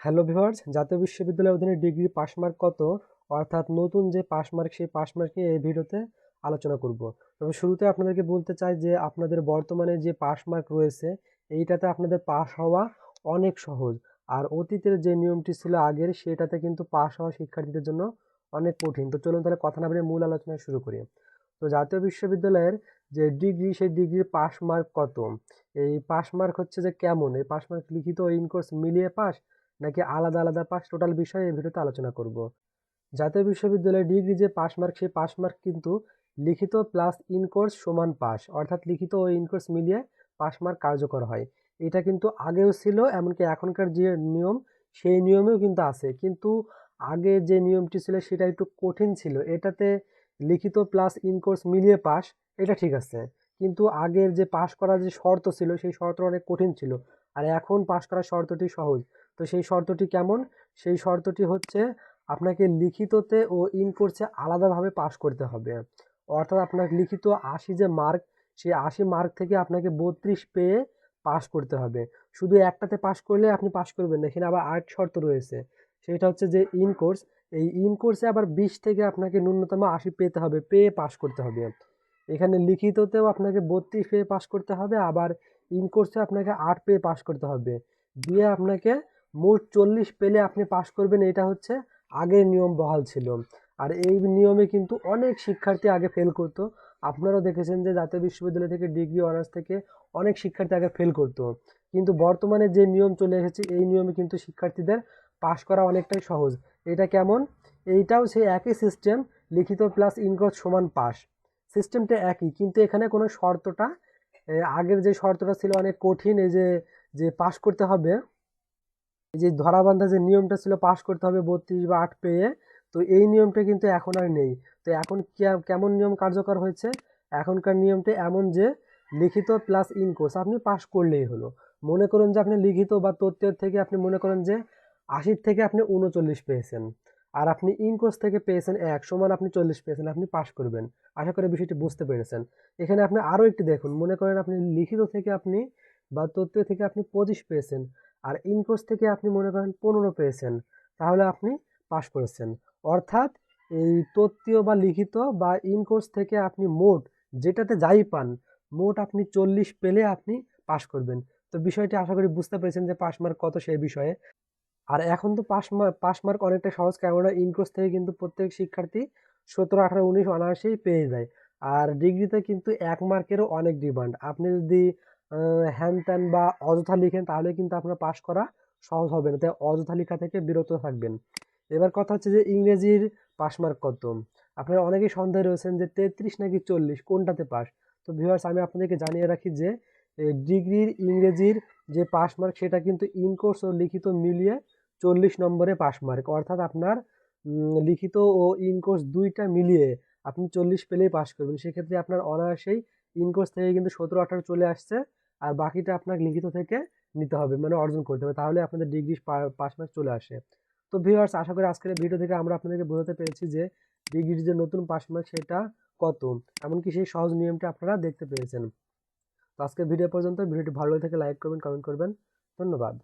Hello viewers, জাতীয় বিশ্ববিদ্যালয়ের অধীনে ডিগ্রি পাস মার্ক কত? অর্থাৎ নতুন যে পাস মার্ক সেই পাস মার্ক নিয়ে এই ভিডিওতে আলোচনা করব। তবে শুরুতে আপনাদেরকে বলতে চাই যে আপনাদের বর্তমানে যে পাস মার্ক রয়েছে, এইটাতে আপনাদের পাস হওয়া অনেক সহজ। আর অতীতের যে নিয়মটি ছিল আগের, সেটাতে কিন্তু পাস হওয়া শিক্ষার্থীদের জন্য অনেক কঠিন। তো চলুন তাহলে কথা না বলে মূল আলোচনা শুরু করি। তো জাতীয় বিশ্ববিদ্যালয়ের যে ডিগ্রি, সেই ডিগ্রির পাস মার্ক কত? এই পাস মার্ক হচ্ছে যে কেমন? এই পাস মার্ক লিখিত ইন কোর্স মিলিয়ে পাস নাকি আলাদা আলাদা পাস টোটাল বিষয়ে এই ভিডিওতে আলোচনা করব। জাতীয় বিশ্ববিদ্যালয়ের ডিগ্রি যে পাস মার্ক সেই পাস মার্ক কিন্তু লিখিত প্লাস ইন কোর্স সমান পাস, অর্থাৎ লিখিত ও ইন কোর্স মিলিয়ে পাস মার্ক কার্যকর হয়। এটা কিন্তু আগেও ছিল, এমনকি এখনকার যে নিয়ম, সেই নিয়মেও কিন্তু আছে। কিন্তু আগে যে নিয়মটি ছিল, সেটা একটু কঠিন ছিল। এটাতে লিখিত প্লাস ইন কোর্স মিলিয়ে পাস, এটা ঠিক আছে। কিন্তু আগের যে পাস করার যে শর্ত ছিল, সেই শর্ত অনেক কঠিন ছিল। আর এখন পাস করার শর্তটি সহজ। তো সেই শর্তটি কেমন? সেই শর্তটি হচ্ছে আপনাকে লিখিততে ও ইন কোর্সে আলাদাভাবে পাস করতে হবে। অর্থাৎ আপনার লিখিত আশি যে মার্ক সেই আশি মার্ক থেকে আপনাকে বত্রিশ পেয়ে পাস করতে হবে। শুধু একটাতে পাস করলে আপনি পাস করবেন না, এখানে আবার আট শর্ত রয়েছে। সেটা হচ্ছে যে ইন কোর্স এই ইন কোর্সে আবার বিশ থেকে আপনাকে ন্যূনতম আশি পেতে হবে, পেয়ে পাস করতে হবে। এখানে লিখিততেও আপনাকে বত্রিশ পেয়ে পাস করতে হবে, আবার ইন কোর্সে আপনাকে আট পেয়ে পাস করতে হবে। দিয়ে আপনাকে মোট চল্লিশ পেলে আপনি পাশ করবেন, এটা হচ্ছে আগের নিয়ম বহাল ছিল। আর এই নিয়মে কিন্তু অনেক শিক্ষার্থী আগে ফেল করতো। আপনারাও দেখেছেন যে জাতীয় বিশ্ববিদ্যালয় থেকে ডিগ্রি অনার্স থেকে অনেক শিক্ষার্থী আগে ফেল করতো। কিন্তু বর্তমানে যে নিয়ম চলে এসেছে, এই নিয়মে কিন্তু শিক্ষার্থীদের পাশ করা অনেকটাই সহজ। এটা কেমন? এইটাও সেই একই সিস্টেম লিখিত প্লাস ইনকোর্স সমান পাস সিস্টেমটা একই, কিন্তু এখানে কোনো শর্তটা আগের যে শর্তটা ছিল অনেক কঠিন, এই যে যে পাস করতে হবে যে ধরাবান্ধা যে নিয়মটা ছিল পাশ করতে হবে বত্রিশ বা আট পেয়ে, তো এই নিয়মটা কিন্তু এখন আর নেই। তো এখন কেমন নিয়ম কার্যকর হয়েছে? এখনকার নিয়মটা এমন যে লিখিত প্লাস ইন কোর্স আপনি পাস করলেই হলো। মনে করুন যে আপনি লিখিত বা তথ্যের থেকে আপনি মনে করেন যে আশির থেকে আপনি উনচল্লিশ পেয়েছেন। আর আপনি ইন কোর্স থেকে পেয়েছেন এক, সমান আপনি চল্লিশ পেয়েছেন, আপনি পাশ করবেন। আশা করি বিষয়টি বুঝতে পেরেছেন। এখানে আপনি আরও একটি দেখুন, মনে করেন আপনি লিখিত থেকে আপনি বা তথ্য থেকে আপনি পঁচিশ পেয়েছেন। আর ইনকোর্স থেকে আপনি মনে করেন পনেরো পেয়েছেন, তাহলে আপনি পাশ করেছেন। অর্থাৎ এই তত্ত্বীয় বা লিখিত বা ইনকোর্স থেকে আপনি মোট যেটাতে যাই পান, মোট আপনি চল্লিশ পেলে আপনি পাশ করবেন। তো বিষয়টি আশা করি বুঝতে পেরেছেন যে পাস মার্ক কত সেই বিষয়ে। আর এখন তো পাস মার্ক মার্ক অনেকটা সহজ, কেননা ইনকোর্স থেকে কিন্তু প্রত্যেক শিক্ষার্থী সতেরো, আঠারো, উনিশ অনায়াসেই পেয়ে যায়। আর ডিগ্রিতে কিন্তু এক মার্কেরও অনেক ডিমান্ড। আপনি যদি হ্যান ত্যান বা অযথা লিখেন, তাহলে কিন্তু আপনার পাশ করা সহজ হবে না। তাই অযথা লেখা থেকে বিরত থাকবেন। এবার কথা হচ্ছে যে ইংরেজির পাস মার্ক কত? আপনারা অনেকেই সন্দেহ রয়েছেন যে তেত্রিশ নাকি চল্লিশ, কোনটাতে পাস তো ভিউয়ার্স আমি আপনাদেরকে জানিয়ে রাখি যে ডিগ্রির ইংরেজির যে পাস মার্ক, সেটা কিন্তু ইনকোর্স ও লিখিত মিলিয়ে চল্লিশ নম্বরে পাস মার্ক। অর্থাৎ আপনার লিখিত ও ইনকোর্স দুইটা মিলিয়ে আপনি চল্লিশ পেলেই পাস করবেন। সেক্ষেত্রে আপনার অনায়াসেই ইনকোর্স থেকে কিন্তু সতেরো, আঠারো চলে আসছে আর বাকিটা আপনাকে লিখিত থেকে নিতে হবে মানে অর্জন করতে হবে। তাহলে আপনাদের ডিগ্রি পাস মার্ক চলে আসে। তো ভিউয়ার্স আশা করি আজকের ভিডিও থেকে আমরা আপনাদেরকে বোঝাতে পেরেছি যে ডিগ্রির যে নতুন পাস মার্ক সেটা কত, এমনকি সেই সহজ নিয়মটা আপনারা দেখতে পেয়েছেন তো আজকের ভিডিও পর্যন্ত, ভিডিওটি ভালো থেকে লাইক করবেন কমেন্ট করবেন। ধন্যবাদ।